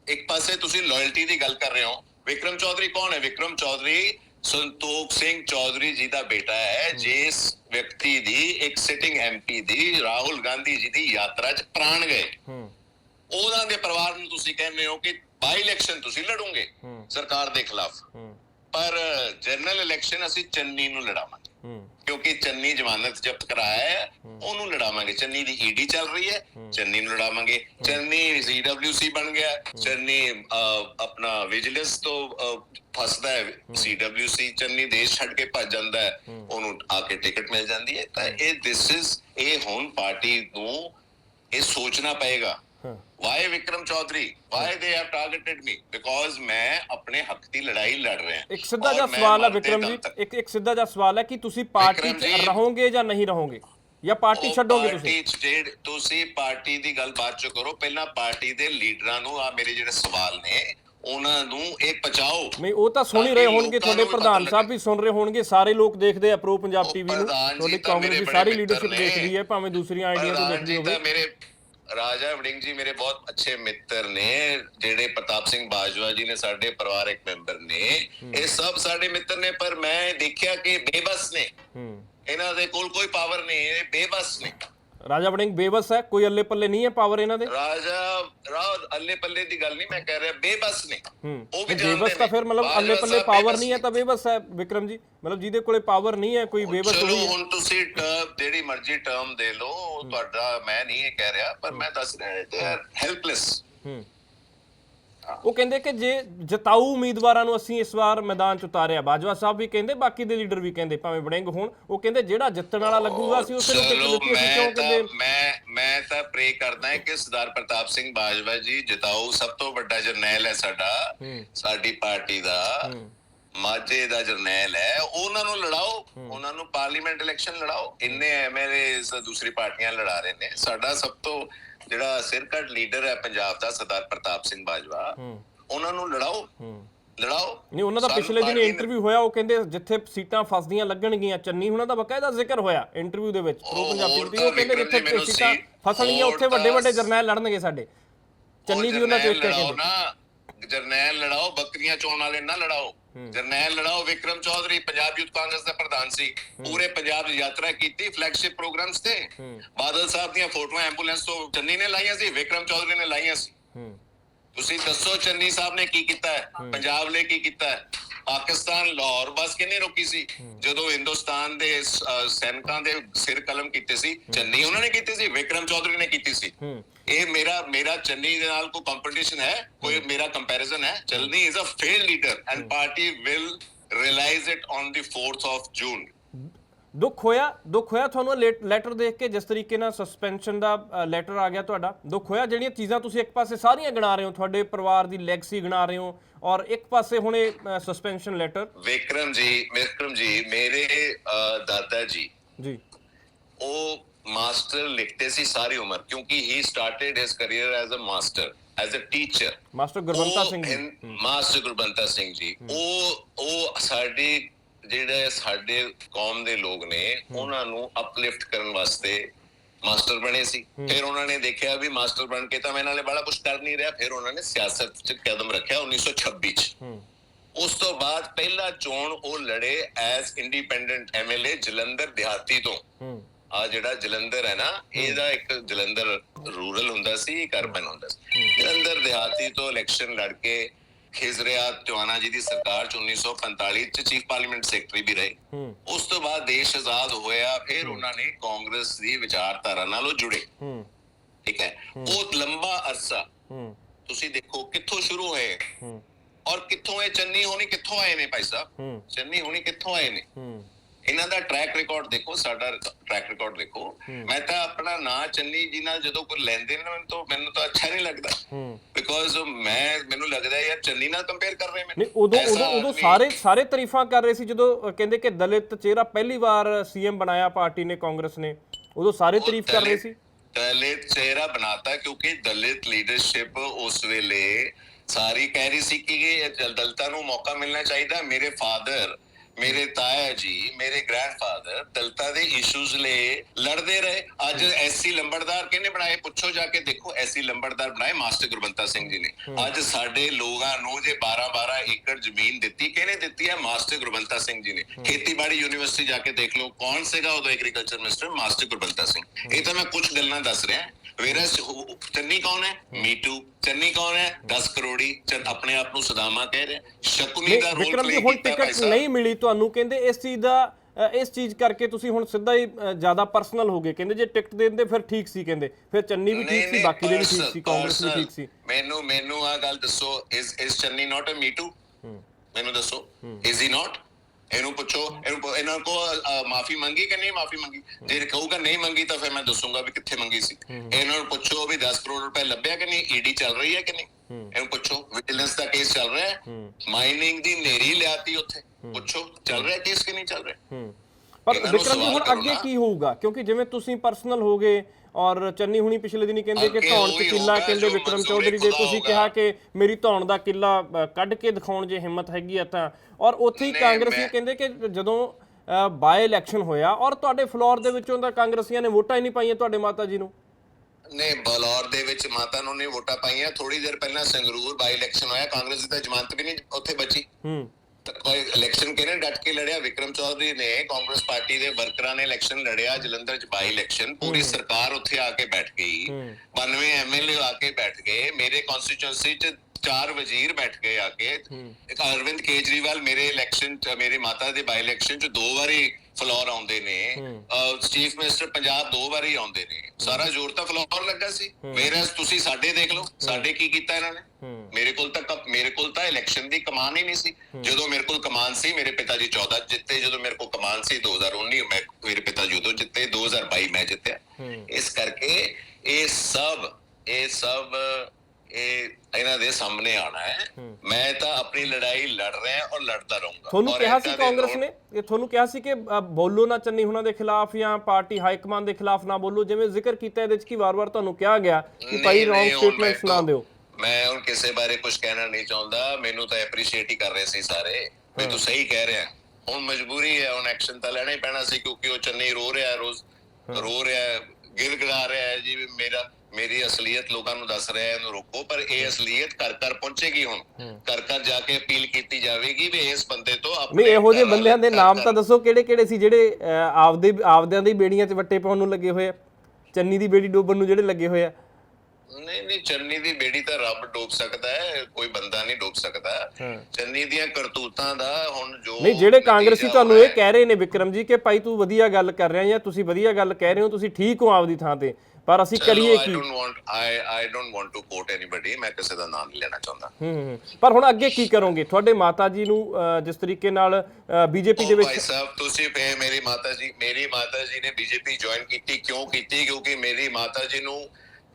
ਇੱਕ ਪਾਸੇ ਤੁਸੀਂ ਲਾਇਲਟੀ ਦੀ ਗੱਲ ਕਰ ਰਹੇ ਹੋ। ਵਿਕਰਮ ਚੌਧਰੀ ਕੌਣ ਹੈ? ਵਿਕਰਮ ਚੌਧਰੀ ਸੰਤੋਖ ਸਿੰਘ ਚੌਧਰੀ ਜੀ ਦਾ ਬੇਟਾ ਹੈ। ਜਿਸ ਵਿਅਕਤੀ ਦੀ ਇੱਕ ਸਿਟਿੰਗ ਐਮਪੀ ਦੀ ਰਾਹੁਲ ਗਾਂਧੀ ਜੀ ਦੀ ਯਾਤਰਾ 'ਚ ਪ੍ਰਾਣ ਗਏ। ਹੂੰ। ਉਹਨਾਂ ਦੇ ਪਰਿਵਾਰ ਨੂੰ ਤੁਸੀਂ ਕਹਿੰਦੇ ਹੋ ਕਿ ਬਾਈ ਇਲੈਕਸ਼ਨ ਤੁਸੀਂ ਲੜੋਗੇ ਸਰਕਾਰ ਦੇ ਖਿਲਾਫ। ਪਰ ਜਨਰਲ ਇਲੈਕਸ਼ਨ ਅਸੀਂ ਚੰਨੀ ਨੂੰ ਲੜਾਵਾਂਗੇ। ਕਿਉਂਕਿ ਚੰਨੀ ਜ਼ਮਾਨਤ ਜ਼ਬਤ ਕਰਾਇਆ ਹੈ ਉਹਨੂੰ ਲੜਾਵਾਂਗੇ। ਚੰਨੀ ਦੀ ਈਡੀ ਚੱਲ ਰਹੀ ਹੈ ਚੰਨੀ ਨੂੰ ਲੜਾਵਾਂਗੇ। ਚੰਨੀ ਸੀਡਬਲਯੂਸੀ ਬਣ ਗਿਆ। ਚੰਨੀ ਆਪਣਾ ਵਿਜੀਲੈਂਸ ਤੋਂ ਫਸਦਾ ਹੈ। ਸੀਡਬਲਯੂਸੀ ਚੰਨੀ ਦੇਸ਼ ਛੱਡ ਕੇ ਭੱਜ ਜਾਂਦਾ ਹੈ। ਉਹਨੂੰ ਆ ਕੇ ਟਿਕਟ ਮਿਲ ਜਾਂਦੀ ਹੈ। ਤਾਂ ਇਹ ਦਿਸ ਇਜ਼ ਇਹ ਹੁਣ ਪਾਰਟੀ ਨੂੰ ਇਹ ਸੋਚਣਾ ਪਏਗਾ। Why Vikram Chaudhary why they have targeted me because ਮੈਂ ਆਪਣੇ ਹੱਕ ਦੀ ਲੜਾਈ ਲੜ ਰਿਹਾ ਇੱਕ ਸਿੱਧਾ ਜਿਹਾ ਸਵਾਲ ਹੈ ਵਿਕਰਮ ਜੀ। ਇੱਕ ਇੱਕ ਸਿੱਧਾ ਜਿਹਾ ਸਵਾਲ ਹੈ ਕਿ ਤੁਸੀਂ ਪਾਰਟੀ 'ਚ ਰਹੋਗੇ ਜਾਂ ਨਹੀਂ ਰਹੋਗੇ? ਜਾਂ ਪਾਰਟੀ ਛੱਡੋਗੇ ਤੁਸੀਂ? ਜਿਹੜੇ ਤੁਸੀਂ ਪਾਰਟੀ ਦੀ ਗੱਲ ਬਾਅਦ ਚ ਕਰੋ। ਪਹਿਲਾਂ ਪਾਰਟੀ ਦੇ ਲੀਡਰਾਂ ਨੂੰ ਆ ਮੇਰੇ ਜਿਹੜੇ ਸਵਾਲ ਨੇ ਉਹਨਾਂ ਨੂੰ ਇਹ ਪਹੁੰਚਾਓ। ਨਹੀਂ ਉਹ ਤਾਂ ਸੁਣ ਹੀ ਰਹੇ ਹੋਣਗੇ ਤੁਹਾਡੇ ਪ੍ਰਧਾਨ ਸਾਹਿਬ ਵੀ ਸੁਣ ਰਹੇ ਹੋਣਗੇ ਸਾਰੇ ਲੋਕ ਦੇਖਦੇ ਆ ਪ੍ਰੋ ਪੰਜਾਬ ਟੀਵੀ ਨੂੰ। ਤੁਹਾਡੀ ਕਾਂਗਰਸ ਦੀ ਸਾਰੀ ਲੀਡਰਸ਼ਿਪ। ਦੇਖਦੀ ਹੈ ਭਾਵੇਂ ਦੂਸਰੀਆਂ ਆਈਡੀਆ ਤੋਂ ਦੇਖਦੀ ਹੋਵੇ। ਰਾਜਾ ਵੜਿੰਗ ਜੀ ਮੇਰੇ ਬਹੁਤ ਅੱਛੇ ਮਿੱਤਰ ਨੇ ਜਿਹੜੇ ਪ੍ਰਤਾਪ ਸਿੰਘ ਬਾਜਵਾ ਜੀ ਨੇ ਸਾਡੇ ਪਰਿਵਾਰਕ ਮੈਂਬਰ ਨੇ। ਇਹ ਸਭ ਸਾਡੇ ਮਿੱਤਰ ਨੇ ਪਰ ਮੈਂ ਦੇਖਿਆ ਕਿ ਬੇਬਸ ਨੇ। ਇਹਨਾਂ ਦੇ ਕੋਲ ਕੋਈ ਪਾਵਰ ਨਹੀਂ ਇਹ ਬੇਬਸ ਨੇ। ਰਾਜਾ ਵੜਿੰਗ ਬੇਬਸ ਹੈ ਕੋਈ ਅੱਲੇ ਪੱਲੇ ਨਹੀਂ ਹੈ ਪਾਵਰ ਇਹਨਾਂ ਦੇ? ਰਾਜਾ ਰਾਜ ਅੱਲੇ ਪੱਲੇ ਦੀ ਗੱਲ ਨਹੀਂ ਮੈਂ ਕਹਿ ਰਿਹਾ ਬੇਬਸ ਨੇ। ਉਹ ਵੀ ਬੇਬਸ ਤਾਂ। ਫਿਰ ਮਤਲਬ ਅੱਲੇ ਪੱਲੇ ਪਾਵਰ ਨਹੀਂ ਹੈ ਤਾਂ ਬੇਬਸ ਹੈ ਵਿਕਰਮ ਜੀ। ਮਤਲਬ ਜਿਹਦੇ ਕੋਲੇ ਪਾਵਰ ਨਹੀਂ ਹੈ ਕੋਈ ਬੇਬਸ ਹੋਈ ਹੁਣ ਤੁਸੀਂ ਟਰਮ ਜਿਹੜੀ ਮਰਜ਼ੀ ਟਰਮ ਦੇ ਲਓ ਤੁਹਾਡਾ ਮੈਂ ਨਹੀਂ ਇਹ ਕਹਿ ਰਿਹਾ ਪਰ ਮੈਂ ਦੱਸ ਰਿਹਾ ਹੈਲਪਲੈਸ ਹੂੰ। ਉਹ ਕਹਿੰਦੇ ਕਿ ਜੇ ਜਿਤਾਊ ਉਮੀਦਵਾਰਾਂ ਨੂੰ ਅਸੀਂ ਇਸ ਵਾਰ ਮੈਦਾਨ 'ਚ ਉਤਾਰਿਆ ਬਾਜਵਾ ਸਾਹਿਬ ਵੀ ਕਹਿੰਦੇ ਬਾਕੀ ਦੇ ਲੀਡਰ ਵੀ ਕਹਿੰਦੇ ਭਾਵੇਂ ਵੜਿੰਗ ਹੋਣ ਉਹ ਕਹਿੰਦੇ ਜਿਹੜਾ ਜਿੱਤਣ ਵਾਲਾ ਲੱਗੂਗਾ ਅਸੀਂ ਉਸੇ ਨੂੰ ਟਿਕਟ ਦਿੱਤੀ ਅਸੀਂ ਕਿਉਂ ਕਹਿੰਦੇ? ਮੈਂ ਮੈਂ ਤਾਂ ਪ੍ਰੇ ਕਰਦਾ ਹਾਂ ਕਿ ਸਰਦਾਰ ਪ੍ਰਤਾਪ ਸਿੰਘ ਬਾਜਵਾ ਜੀ ਜਿਤਾਓ ਸਭ ਤੋਂ ਵੱਡਾ ਜਰਨੈਲ ਹੈ ਸਾਡਾ ਸਾਡੀ ਪਾਰਟੀ ਦਾ। ਮਾਝੇ ਦਾ ਜਰਨੈਲ ਹੈ ਉਹਨਾਂ ਨੂੰ ਲੜਾਓ ਉਹਨਾਂ ਨੂੰ ਪਾਰਲੀਮੈਂਟ ਇਲੈਕਸ਼ਨ ਲੜਾਓ। ਇੰਨੇ ਐਮਐਲਏਸ ਦੂਸਰੀ ਪਾਰਟੀਆਂ ਲੜਾ ਰਹੇ ਨੇ। ਸਾਡਾ ਸਭ ਤੋਂ ਜਿਹੜਾ ਸਿਰਕੱਟ ਲੀਡਰ ਹੈ ਪੰਜਾਬ ਦਾ ਸਰਦਾਰ ਪ੍ਰਤਾਪ ਸਿੰਘ ਬਾਜਵਾ ਉਹਨਾਂ ਨੂੰ ਲੜਾਓ। ਲੜਾਓ। ਨਹੀਂ ਉਹਨਾਂ ਦਾ ਪਿਛਲੇ ਦਿਨ ਇੰਟਰਵਿਊ ਹੋਇਆ ਉਹ ਕਹਿੰਦੇ ਜਿੱਥੇ ਸੀਟਾਂ ਫਸਦੀਆਂ ਲੱਗਣਗੀਆਂ ਚੰਨੀ ਉਹਨਾਂ ਦਾ ਬਕਾਇਦਾ ਜ਼ਿਕਰ ਹੋਇਆ ਇੰਟਰਵਿਊ ਦੇ ਵਿੱਚ। ਪ੍ਰੋ ਪੰਜਾਬੀ ਤਾਂ ਉਹ ਕਹਿੰਦੇ ਜਿੱਥੇ ਸੀਟਾਂ ਫਸਣਗੀਆਂ ਉੱਥੇ ਵੱਡੇ ਵੱਡੇ ਜਰਨੈਲ ਲੜਨਗੇ ਸਾਡੇ। ਚੰਨੀ ਵੀ ਉਹ ਉਹਨਾਂ ਤੋਂ ਇੱਕ ਕਹਿੰਦੇ। ਜਰਨੈਲ ਲੜਾਓ ਬੱਕਰੀਆਂ ਚੋਣ ਵਾਲੇ ਨਾ ਲੜਾਓ। ਜਰਨੈਲ ਲੜਾਓ ਵਿਕਰਮ ਚੌਧਰੀ ਪੰਜਾਬ ਯੂਥ ਕਾਂਗਰਸ ਦਾ ਪ੍ਰਧਾਨ ਸੀ। ਪੂਰੇ ਪੰਜਾਬ ਦੀ ਯਾਤਰਾ ਕੀਤੀ ਫਲੈਗਸ਼ਿਪ ਪ੍ਰੋਗਰਾਮਸ ਤੇ। ਬਾਦਲ ਸਾਹਿਬ ਦੀਆਂ ਫੋਟੋਆਂ ਐਂਬੂਲੈਂਸ ਤੋਂ ਚੰਨੀ ਨੇ ਲਾਈਆਂ ਸੀ ਵਿਕਰਮ ਚੌਧਰੀ ਨੇ ਲਾਈਆਂ ਸੀ। ਤੁਸੀਂ ਦੱਸੋ ਚੰਨੀ ਸਾਹਿਬ ਨੇ ਕੀ ਕੀਤਾ ਹੈ। ਪੰਜਾਬ ਲਈ ਕੀ ਕੀਤਾ ਹੈ? ਪਾਕਿਸਤਾਨ ਲਾਹੌਰ ਬਸ ਕਿੰਨੇ ਰੋਕੀ ਸੀ? ਜਦੋਂ ਹਿੰਦੁਸਤਾਨ ਦੇ ਸੈਨਿਕਾਂ ਦੇ ਸਿਰ ਕਲਮ ਕੀਤੇ ਸੀ ਚੰਨੀ ਉਹਨਾਂ ਨੇ ਕੀਤੀ ਸੀ ਵਿਕਰਮ ਚੌਧਰੀ ਨੇ ਕੀਤੀ ਸੀ। ਇਹ ਮੇਰਾ ਮੇਰਾ ਚੰਨੀ ਦੇ ਨਾਲ ਕੋਈ ਕੰਪੀਟੀਸ਼ਨ ਹੈ ਕੋਈ ਮੇਰਾ ਕੰਪੈਰੀਜ਼ਨ ਹੈ Channi is a fail leader and party will realize it on the 4th of June ਦੁੱਖ ਹੋਇਆ ਦੁੱਖ ਹੋਇਆ ਤੁਹਾਨੂੰ ਲੈਟਰ ਦੇਖ ਕੇ ਜਿਸ ਤਰੀਕੇ ਨਾਲ ਸਸਪੈਂਸ਼ਨ ਦਾ ਲੈਟਰ ਆ ਗਿਆ ਤੁਹਾਡਾ। ਦੁੱਖ ਹੋਇਆ ਜਿਹੜੀਆਂ ਚੀਜ਼ਾਂ ਤੁਸੀਂ ਇੱਕ ਪਾਸੇ ਸਾਰੀਆਂ ਗਿਣਾ ਰਹੇ ਹੋ ਤੁਹਾਡੇ ਪਰਿਵਾਰ ਦੀ ਲੈਗਸੀ ਗਿਣਾ ਰਹੇ ਹੋ ਔਰ ਇੱਕ ਪਾਸੇ ਹੁਣ ਇਹ ਸਸਪੈਂਸ਼ਨ ਲੈਟਰ ਵਿਕਰਮ ਜੀ ਵਿਕਰਮ ਜੀ ਮੇਰੇ ਦਾਦਾ ਜੀ ਜੀ। ਉਹ ਮਾਸਟਰ ਲਿਖਤੇ ਸੀ ਸਾਰੀ ਉਮਰ ਕਿਉਂਕਿ he started his career as a master as a teacher master Gurbanta Singh ji. Master Gurbanta Singh ji ਉਹ ਉਹ ਸਾਡੇ ਜਿਹੜੇ ਸਾਡੇ ਕੌਮ ਦੇ ਲੋਕ ਨੇ ਉਹਨਾਂ ਨੂੰ ਅਪਲਿਫਟ ਕਰਨ ਵਾਸਤੇ ਮਾਸਟਰ ਬਣੇ ਸੀ। ਫਿਰ ਉਹਨਾਂ ਨੇ ਦੇਖਿਆ ਵੀ ਮਾਸਟਰ ਬਣ ਕੇ ਤਾਂ ਮੈਂ ਨਾਲੇ ਬੜਾ ਕੁਝ ਕਰ ਨਹੀਂ ਰਿਹਾ ਫਿਰ ਉਹਨਾਂ ਨੇ ਸਿਆਸਤ 'ਚ ਕਦਮ ਰੱਖਿਆ 1926 'ਚ। ਉਸ ਤੋਂ ਬਾਅਦ ਪਹਿਲਾ ਚੋਣ ਉਹ ਲੜੇ ਐਜ਼ ਇੰਡੀਪੈਂਡੈਂਟ ਐਮਐਲਏ ਜਲੰਧਰ ਦਿਹਾਤੀ ਤੋਂ। ਆ ਜਿਹੜਾ ਜਲੰਧਰ ਹੈ ਨਾ ਇਹਦਾ ਇੱਕ ਜਲੰਧਰ ਰੂਰਲ ਹੁੰਦਾ ਸੀ ਇੱਕ ਅਰਬਨ ਹੁੰਦਾ ਸੀ। ਜਲੰਧਰ ਦਿਹਾਤੀ ਤੋਂ ਇਲੈਕਸ਼ਨ ਲੜ ਕੇ ਖਿਜ਼ਰਿਆ ਚੌਹਾਨਾ ਜੀ ਦੀ ਸਰਕਾਰ ਚ 1945 ਚ ਚੀਫ ਪਾਰਲੀਮੈਂਟ ਸੈਕਟਰੀ ਵੀ ਰਹੇ। ਉਸ ਤੋਂ ਬਾਅਦ ਦੇਸ਼ ਆਜ਼ਾਦ ਹੋਇਆ ਫਿਰ ਉਹਨਾਂ ਨੇ ਕਾਂਗਰਸ ਦੀ ਵਿਚਾਰਧਾਰਾ ਨਾਲੋਂ ਜੁੜੇ। ਠੀਕ ਹੈ? ਉਹ ਲੰਬਾ ਅਰਸਾ ਤੁਸੀਂ ਦੇਖੋ ਕਿੱਥੋਂ ਸ਼ੁਰੂ ਹੋਏ। ਔਰ ਕਿੱਥੋਂ ਇਹ ਚੰਨੀ ਹੋਣੀ ਕਿੱਥੋਂ ਆਏ ਨੇ ਭਾਈ ਸਾਹਿਬ? ਚੰਨੀ ਹੋਣੀ ਕਿੱਥੋਂ ਆਏ ਨੇ? ਇਹਨਾਂ ਦਾ ਟਰੈਕ ਰਿਕਾਰਡ ਦੇਖੋ ਸਾਡਾ ਟਰੈਕ ਰਿਕਾਰਡ ਦੇਖੋ। ਮੈਂ ਤਾਂ ਆਪਣਾ ਨਾਂ ਚੰਨੀ ਜੀ ਨਾਲ ਜਦੋਂ ਕੋਈ ਲੈਂਦੇ ਨੇ ਮੈਨੂੰ ਤਾਂ ਮੈਨੂੰ ਤਾਂ ਅੱਛਾ ਨਹੀਂ ਲੱਗਦਾ। ਬਿਕੋਜ਼ ਮੈਂ ਮੈਨੂੰ ਲੱਗਦਾ ਯਾਰ ਚੰਨੀ ਨਾਲ ਕੰਪੇਅਰ ਕਰ ਰਹੇ ਨਹੀਂ ਮੈਨੂੰ ਉਦੋਂ ਐਸਾ ਉਦੋਂ ਉਦੋਂ ਆਦਮੀ- ਸਾਰੇ ਸਾਰੇ ਤਾਰੀਫਾਂ ਕਰ ਰਹੇ ਸੀ ਜਦੋਂ ਕਹਿੰਦੇ ਕਿ ਦਲਿਤ ਚਿਹਰਾ ਪਹਿਲੀ ਵਾਰ ਸੀਐਮ ਬਣਾਇਆ ਪਾਰਟੀ ਨੇ ਕਾਂਗਰਸ ਨੇ। ਉਦੋਂ ਸਾਰੇ ਤਾਰੀਫ ਕਰ ਰਹੇ ਸੀ। ਦਲਿਤ ਚਿਹਰਾ ਬਣਾਤਾ ਕਿਉਂਕਿ ਦਲਿਤ ਲੀਡਰਸ਼ਿਪ ਉਸ ਵੇਲੇ ਸਾਰੀ ਕਹਿ ਰਹੀ ਸੀ ਕਿ ਇਹ ਦਲ- ਦਲਿਤਾਂ ਨੂੰ ਮੌਕਾ ਮਿਲਣਾ ਚਾਹੀਦਾ ਮੇਰੇ ਫਾਦਰ ਮੇਰੇ ਤਾਇਆ ਜੀ ਮੇਰੇ ਗ੍ਰੈਂਡਫਾਦਰ ਦਲਿਤਾਂ ਦੇ ਇਸ਼ੂਜ਼ ਲਈ ਲੜਦੇ ਰਹੇ। ਅੱਜ ਐਸਸੀ ਲੰਬੜਦਾਰ ਕਿਹਨੇ ਬਣਾਏ? ਪੁੱਛੋ ਜਾ ਕੇ ਦੇਖੋ ਐਸਸੀ ਲੰਬੜਦਾਰ ਬਣਾਏ ਮਾਸਟਰ ਗੁਰਬੰਤਾ ਸਿੰਘ ਜੀ ਨੇ। ਅੱਜ ਸਾਡੇ ਲੋਕਾਂ ਨੂੰ ਜੇ 12 12 ਏਕੜ ਜ਼ਮੀਨ ਦਿੱਤੀ ਕਿਹਨੇ ਦਿੱਤੀ ਹੈ? ਮਾਸਟਰ ਗੁਰਬੰਤਾ ਸਿੰਘ ਜੀ ਨੇ। ਖੇਤੀਬਾੜੀ ਯੂਨੀਵਰਸਿਟੀ ਜਾ ਕੇ ਦੇਖ ਲਓ ਕੌਣ ਸੀਗਾ ਉਦੋਂ agriculture minister master Gurbanta Singh. ਇਹ ਤਾਂ ਮੈਂ ਕੁਝ ਗੱਲਾਂ ਦੱਸ ਰਿਹਾ। ਵੇਰਸ ਚੰਨੀ ਕੌਣ ਹੈ? ਮੀਟੂ ਚੰਨੀ ਕੌਣ ਹੈ? 10 ਕਰੋੜੀ ਚੰਨ ਆਪਣੇ ਆਪ ਨੂੰ ਸਦਾਮਾ ਕਹਿ ਰਿਹਾ ਸ਼ਕੁਨੀ ਦਾ ਰੋਲ ਵਿਕਰਮ ਜੀ ਹੁਣ ਟਿਕਟ ਨਹੀਂ ਮਿਲੀ ਤੁਹਾਨੂੰ ਕਹਿੰਦੇ ਇਸ ਚੀਜ਼ ਦਾ ਇਸ ਚੀਜ਼ ਕਰਕੇ ਤੁਸੀਂ ਹੁਣ ਸਿੱਧਾ ਹੀ ਜ਼ਿਆਦਾ ਪਰਸਨਲ ਹੋ ਗਏ। ਕਹਿੰਦੇ ਜੇ ਟਿਕਟ ਦੇ ਦਿੰਦੇ ਫਿਰ ਠੀਕ ਸੀ ਕਹਿੰਦੇ। ਫਿਰ ਚੰਨੀ ਵੀ ਠੀਕ ਸੀ ਬਾਕੀ ਦੇ ਵੀ ਠੀਕ ਸੀ ਕਾਂਗਰਸ ਵੀ ਠੀਕ ਸੀ। ਮੈਨੂੰ ਮੈਨੂੰ ਆ ਗੱਲ ਦੱਸੋ ਇਸ ਇਸ ਚੰਨੀ ਨਾਟ ਅ ਮੀਟੂ ਮੈਨੂੰ ਦੱਸੋ ਇਜ਼ ਹੀ ਨਾਟ ਇਹਨੂੰ ਪੁੱਛੋ ਇਹਨੂੰ ਪੁ- ਇਹਨਾਂ ਕੋ ਮਾਫੀ ਮੰਗੀ ਕਿ ਨਹੀਂ ਮਾਫੀ ਮੰਗੀ? ਜੇ ਕਹੂਗਾ ਨਹੀਂ ਮੰਗੀ ਤਾਂ ਫਿਰ ਮੈਂ ਦੱਸੂਗਾ ਵੀ ਕਿੱਥੇ ਮੰਗੀ ਸੀ। ਇਹਨਾਂ ਨੂੰ ਪੁੱਛੋ ਵੀ 10 ਕਰੋੜ ਰੁਪਏ ਲੱਭਿਆ ਕਿ ਨਹੀਂ ਈਡੀ ਚੱਲ ਰਹੀ ਹੈ ਕਿ ਨਹੀਂ? ਇਹਨੂੰ ਪੁੱਛੋ ਵਿਜੀਲੈਂਸ ਦਾ ਕੇਸ ਚੱਲ ਰਿਹਾ ਹੈ? ਮਾਈਨਿੰਗ ਦੀ ਨੇਰੀ ਲਿਆਤੀ ਉੱਥੇ। ਪੁੱਛੋ ਚੱਲ ਰਿਹਾ ਕੇਸ ਕਿ ਨਹੀਂ ਚੱਲ ਰਿਹਾ? ਹੂੰ। ਪਰ ਇਹਨਾਂ ਨੂੰ ਵਿਕਰਮ ਜੀ ਸਵਾਲ ਹੁਣ ਕਰੋ ਅੱਗੇ ਨਾ। ਕੀ ਹੋਊਗਾ? ਕਿਉਂਕਿ ਜਿਵੇਂ ਤੁਸੀਂ ਪਰਸਨਲ ਹੋ ਗਏ ਔਰ ਚੰਨੀ ਹੁਣੀ ਪਿਛਲੇ ਦਿਨੀ ਕਹਿੰਦੇ ਕਿ ਧੌਣ ਚ ਕਿੱਲਾ ਕਹਿੰਦੇ ਜੋ ਵਿਕਰਮ ਚੌਧਰੀ ਦੇ ਖੁਦਾ ਤੁਸੀਂ। ਕਿਹਾ ਕਿ ਮੇਰੀ ਧੌਣ ਦਾ ਕਿੱਲਾ ਕੱਢ ਕੇ ਦਿਖਾਉਣ ਜੇ ਹਿੰਮਤ ਹੈਗੀ ਆ ਤਾਂ। ਔਰ ਉੱਥੇ ਹੀ ਕਾਂਗਰਸੀ ਕਹਿੰਦੇ ਕਿ ਜਦੋਂ ਬਾਈ ਇਲੈਕਸ਼ਨ ਹੋਇਆ ਔਰ ਤੁਹਾਡੇ ਫਲੋਰ ਦੇ ਵਿੱਚੋਂ ਤਾਂ ਕਾਂਗਰਸੀਆਂ ਨੇ ਵੋਟਾਂ ਹੀ ਨਹੀਂ ਪਾਈਆਂ ਤੁਹਾਡੇ ਮਾਤਾ ਜੀ ਨੂੰ? ਨੇ ਬਲੌਰ ਦੇ ਵਿੱਚ ਮਾਤਾ ਨੂੰ ਨੇ ਵੋਟਾਂ ਪਾਈਆਂ। ਥੋੜੀ ਦੇਰ ਪਹਿਲਾਂ ਸੰਗਰੂਰ ਬਾਈ ਇਲੈਕਸ਼ਨ ਹੋਇਆ। ਕਾਂਗਰਸ ਦੀ ਤਾਂ ਜ਼ਮਾਨਤ ਵੀ ਨਹੀਂ ਉੱਥੇ ਬਚੀ। ਹੂੰ। ਇਲੈਕਸ਼ਨ ਕਿਹਨੇ ਡਟ ਕੇ ਲੜਿਆ? ਵਿਕਰਮ ਚੌਧਰੀ ਨੇ ਕਾਂਗਰਸ ਪਾਰਟੀ ਦੇ ਵਰਕਰਾਂ ਨੇ ਇਲੈਕਸ਼ਨ ਲੜਿਆ ਜਲੰਧਰ ਚ ਬਾਈ ਇਲੈਕਸ਼ਨ ਪੂਰੀ ਸਰਕਾਰ ਉੱਥੇ ਆ ਕੇ ਬੈਠ ਗਈ। 92 ਐਮਐਲਏ ਆ ਕੇ ਬੈਠ ਗਏ ਮੇਰੇ ਕਨਸਟੀਚੁਐਂਸੀ ਚ ਚਾਰ ਵਜ਼ੀਰ ਬੈਠ ਗਏ ਆ ਕੇ। ਇੱਕ ਅਰਵਿੰਦ ਕੇਜਰੀਵਾਲ ਮੇਰੇ ਇਲੈਕਸ਼ਨ ਮੇਰੇ ਮਾਤਾ ਦੇ ਬਾਈ ਇਲੈਕਸ਼ਨ ਚ ਦੋ ਵਾਰੀ ਫਲੋਰ ਆਉਂਦੇ ਨੇ। ਚੀਫ ਮਿਨਿਸਟਰ ਪੰਜਾਬ ਦੋ ਵਾਰੀ ਆਉਂਦੇ ਨੇ। ਸਾਰਾ ਜ਼ੋਰ ਤਾਂ ਫਲੋਰ ਲੱਗਾ ਸੀ। ਮੇਰੇ ਤੁਸੀਂ ਸਾਡੇ ਦੇਖ ਲਓ। ਸਾਡੇ ਕੀ ਕੀਤਾ ਇਹਨਾਂ ਨੇ? ਮੇਰੇ ਕੋਲ ਤਾਂ ਮੇਰੇ ਕੋਲ ਤਾਂ ਇਲੈਕਸ਼ਨ ਦੀ ਕਮਾਨ ਹੀ ਨਹੀਂ ਸੀ। ਜਦੋਂ ਮੇਰੇ ਕੋਲ ਕਮਾਨ ਸੀ ਮੇਰੇ ਪਿਤਾ ਜੀ 14 ਜਿੱਤੇ। ਜਦੋਂ ਮੇਰੇ ਕੋਲ ਕਮਾਨ ਸੀ 2019 ਮੈਂ ਮੇਰੇ ਪਿਤਾ ਜੀ ਉਦੋਂ ਜਿੱਤੇ। 2022 ਮੈਂ ਜਿੱਤਿਆ। ਇਸ ਕਰਕੇ ਇਹ ਸਭ ਇਹ ਸਭ ਇਹ ਇਹਨਾਂ ਦੇ ਸਾਹਮਣੇ ਆਣਾ ਹੈ। ਮੈਂ ਤਾਂ ਆਪਣੀ ਲੜਾਈ ਲੜ ਰਿਹਾ ਔਰ ਲੜਦਾ ਰਹੂੰਗਾ। ਤੁਹਾਨੂੰ ਔਰ ਕਿਹਾ ਸੀ ਏਦਾਂ ਦੇ ਕਾਂਗਰਸ ਲੋਕ- ਨੇ? ਇਹ ਤੁਹਾਨੂੰ ਕਿਹਾ ਸੀ ਕਿ ਅ, ਬੋਲੋ ਨਾ ਚੰਨੀ ਹੁਣਾਂ ਦੇ ਖਿਲਾਫ ਜਾਂ ਪਾਰਟੀ ਹਾਈ ਕਮਾਂਡ ਦੇ ਖਿਲਾਫ ਨਾ ਬੋਲੋ ਜਿਵੇਂ ਜ਼ਿਕਰ ਕੀਤਾ ਇਹਦੇ ਵਿੱਚ ਕਿ ਵਾਰ-ਵਾਰ ਤੁਹਾਨੂੰ ਕਿਹਾ ਗਿਆ ਕਿ ਨਹੀਂ, ਭਾਈ ਰੌਂਗ ਨਹੀਂ, ਹੁਣ ਸਟੇਟਮੈਂਟਸ ਮੈਂ ਨਾ ਤਾਂ- ਦਿਓ। ਮੈਂ ਹੁਣ ਕਿਸੇ ਬਾਰੇ ਕੁਝ ਕਹਿਣਾ ਨਹੀਂ ਚਾਹੁੰਦਾ। ਮੈਨੂੰ ਤਾਂ ਐਪਰੀਸ਼ੀਏਟ ਹੀ ਕਰ ਰਹੇ ਸੀ ਸਾਰੇ। ਵੀ ਤੂੰ ਸਹੀ ਕਹਿ ਰਿਹਾ। ਹੁਣ ਮਜਬੂਰੀ ਹੈ ਹੁਣ ਐਕਸ਼ਨ ਤਾਂ ਲੈਣਾ ਹੀ ਪੈਣਾ ਸੀ ਕਿਉਂਕਿ ਉਹ ਚੰਨੀ ਰੋ ਰਿਹਾ ਹੈ। ਰੋਜ਼ ਰੋ ਰਿਹਾ ਹੈ ਰਿਹਾ ਹੈ ਜੀ ਵੀ ਮੇਰਾ ਮੇਰੀ ਅਸਲੀਅਤ ਲੋਕਾਂ ਨੂੰ ਦੱਸ ਰਿਹਾ ਹੈ ਇਹਨੂੰ ਰੋਕੋ ਪਰ ਇਹ ਅਸਲੀਅਤ ਘਰ ਘਰ ਪਹੁੰਚੇਗੀ ਹੁਣ। ਘਰ ਘਰ ਜਾ ਕੇ ਅਪੀਲ ਕੀਤੀ ਜਾਵੇਗੀ ਵੀ ਇਸ ਬੰਦੇ ਤੋਂ ਆਪਣੇ ਨਹੀਂ ਇਹੋ ਜਿਹੇ ਬੰਦਿਆਂ ਦੇ ਨਾਮ ਤਾਂ ਦੱਸੋ ਕਿਹੜੇ ਕਿਹੜੇ ਸੀ ਜਿਹੜੇ ਆਪਦੇ ਆਪਦਿਆਂ ਦੀ ਬੇੜੀਆਂ 'ਚ ਵੱਟੇ ਪਾਉਣ ਨੂੰ ਲੱਗੇ ਹੋਏ ਆ? ਚੰਨੀ ਦੀ ਬੇੜੀ ਡੋਬਣ ਨੂੰ ਜਿਹੜੇ ਲੱਗੇ ਹੋਏ ਆ? ਨਹੀਂ ਨਹੀਂ ਚੰਨੀ ਦੀ ਬੇੜੀ ਤਾਂ ਰੱਬ ਡੋਬ ਸਕਦਾ ਹੈ ਕੋਈ ਬੰਦਾ ਨਹੀਂ ਡੋਬ ਸਕਦਾ। ਚੰਨੀ ਦੀਆਂ ਕਰਤੂਤਾਂ ਦਾ ਹੁਣ ਜੋ ਨਹੀਂ ਜਿਹੜੇ ਕਾਂਗਰਸੀ ਤੁਹਾਨੂੰ ਇਹ ਕਹਿ ਰਹੇ ਨੇ ਵਿਕਰਮ ਜੀ ਕਿ ਭਾਈ ਤੂੰ ਵਧੀਆ ਗੱਲ ਕਰ ਰਿਹਾ ਜਾਂ ਤੁਸੀਂ ਵਧੀਆ ਗੱਲ ਕਹਿ ਰਹੇ ਹੋ ਤੁਸੀਂ ਠੀਕ ਹੋ ਆਪਦੀ ਥਾਂ ਤੇ। ਪਰ ਅਸੀਂ ਕਰੀਏ ਕੀ? don't want I I don't want to quote anybody ਮੈਂ ਕਿਸੇ ਦਾ ਨਾਮ ਨਹੀਂ ਲੈਣਾ ਚਾਹੁੰਦਾ। ਹੂੰ ਹੂੰ। ਪਰ ਹੁਣ ਅੱਗੇ ਕੀ ਕਰੋਗੇ? ਤੁਹਾਡੇ ਮਾਤਾ ਜੀ ਨੂੰ ਜਿਸ ਤਰੀਕੇ ਨਾਲ ਬੀਜੇਪੀ ਦੇ ਵਿੱਚ ਭਾਈ ਸਾਹਿਬ ਤੁਸੀਂ ਪਏ ਮੇਰੀ ਮਾਤਾ ਜੀ ਮੇਰੀ ਮਾਤਾ ਜੀ ਨੇ ਬੀਜੇਪੀ ਜੁਆਇਨ ਕੀਤੀ ਕਿਉਂ ਕੀਤੀ? ਕਿਉਂਕਿ ਮੇਰੀ ਮਾਤਾ ਜੀ ਨੂੰ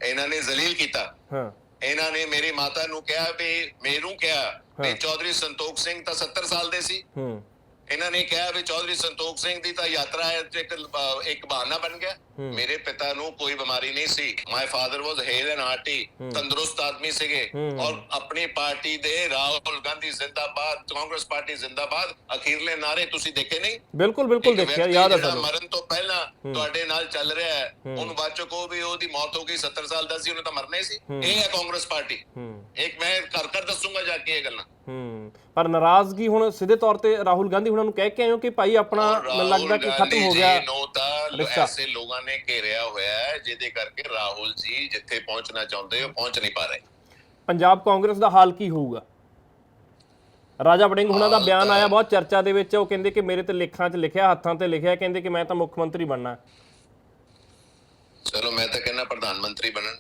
ਇਹਨਾਂ ਨੇ ਜ਼ਲੀਲ ਕੀਤਾ। ਹਾਂ। ਇਹਨਾਂ ਨੇ ਮੇਰੀ ਮਾਤਾ ਨੂੰ ਕਿਹਾ ਵੀ ਮੈਨੂੰ ਕਿਹਾ ਵੀ ਚੌਧਰੀ ਸੰਤੋਖ ਸਿੰਘ ਤਾਂ 70 ਸਾਲ ਦੇ ਸੀ। ਹੂੰ। ਇਹਨਾਂ ਨੇ ਕਿਹਾ ਵੀ ਚੌਧਰੀ ਸੰਤੋਖ ਸਿੰਘ ਦੀ ਤਾਂ ਯਾਤਰਾ ਹੈ ਤੇ ਇੱਕ ਇੱਕ ਬਹਾਨਾ ਬਣ ਗਿਆ। ਮੇਰੇ ਪਿਤਾ ਨੂੰ ਕੋਈ ਬਿਮਾਰੀ ਨਹੀਂ ਸੀ। ਮਾਈ ਫਾਦਰ ਵਾਸ ਹੇਲ ਐਂਡ ਹਾਰਟੀ ਤੰਦਰੁਸਤ ਆਦਮੀ ਸੀਗੇ। ਔਰ ਆਪਣੀ ਪਾਰਟੀ ਦੇ ਰਾਹੁਲ ਗਾਂਧੀ ਜ਼ਿੰਦਾਬਾਦ ਕਾਂਗਰਸ ਪਾਰਟੀ ਜ਼ਿੰਦਾਬਾਦ ਅਖੀਰਲੇ ਨਾਰੇ ਤੁਸੀਂ ਦੇਖੇ ਨਹੀਂ? ਬਿਲਕੁਲ ਬਿਲਕੁਲ ਦੇਖਿਆ ਯਾਦ ਆ ਸਾਨੂੰ। ਮਰਨ ਤੋਂ ਪਹਿਲਾਂ ਤੁਹਾਡੇ ਨਾਲ ਚੱਲ ਰਿਹਾ ਹੈ ਉਹਨੂੰ ਬਾਅਦ ਚੋਂ ਕਹੋ ਵੀ ਉਹਦੀ ਮੌਤ ਹੋ ਗਈ 70 ਸਾਲ ਦਾ ਸੀ ਉਹਨੇ ਤਾਂ ਮਰਨਾ ਹੀ ਸੀ। ਇਹ ਹੈ ਕਾਂਗਰਸ ਪਾਰਟੀ। ਇੱਕ ਮੈਂ ਕਰ ਕਰ ਦੱਸੂਗਾ ਜਾ ਕੇ ਇਹ ਗੱਲਾਂ। ਪਰ ਨਾਰਾਜ਼ਗੀ ਹੁਣ ਸਿੱਧੇ ਤੌਰ ਤੇ ਰਾਹੁਲ ਗਾਂਧੀ ਹੁਣਾਂ ਨੂੰ ਕਹਿ ਕੇ ਹੋ ਕਿ ਭਾਈ ਆਪਣਾ ਮੈਨੂੰ ਲੱਗਦਾ ਕਿ ਖਤਮ ਹੋ ਗਿਆ। ਰਿਸ਼ਤਾ। ਐਸੇ ਲੋਕਾਂ ਨੇ ਘੇਰਿਆ ਹੋਇਆ ਹੈ ਜਿਹਦੇ ਕਰਕੇ ਰਾਹੁਲ ਜੀ ਜਿੱਥੇ ਪਹੁੰਚਣਾ ਚਾਹੁੰਦੇ ਉਹ ਪਹੁੰਚ ਨਹੀਂ ਪਾ ਰਹੇ। ਪੰਜਾਬ ਕਾਂਗਰਸ ਦਾ ਹਾਲ ਕੀ ਹੋਊਗਾ? ਰਾਜਾ ਵੜਿੰਗ ਹੁਣਾਂ ਦਾ ਬਿਆਨ ਆਇਆ ਬਹੁਤ ਚਰਚਾ ਦੇ ਵਿੱਚ ਉਹ ਕਹਿੰਦੇ ਕਿ ਮੇਰੇ ਤੇ ਲਿਖਾਂ 'ਚ ਲਿਖਿਆ ਹੱਥਾਂ ਤੇ ਲਿਖਿਆ ਕਹਿੰਦੇ ਕਿ ਮੈਂ ਤਾਂ ਮੁੱਖ ਮੰਤਰੀ ਬਣਨਾ। ਚਲੋ ਮੈਂ ਤਾਂ ਕਹਿੰਦਾ ਪ੍ਰਧਾਨ ਮੰਤਰੀ ਬਣਨ।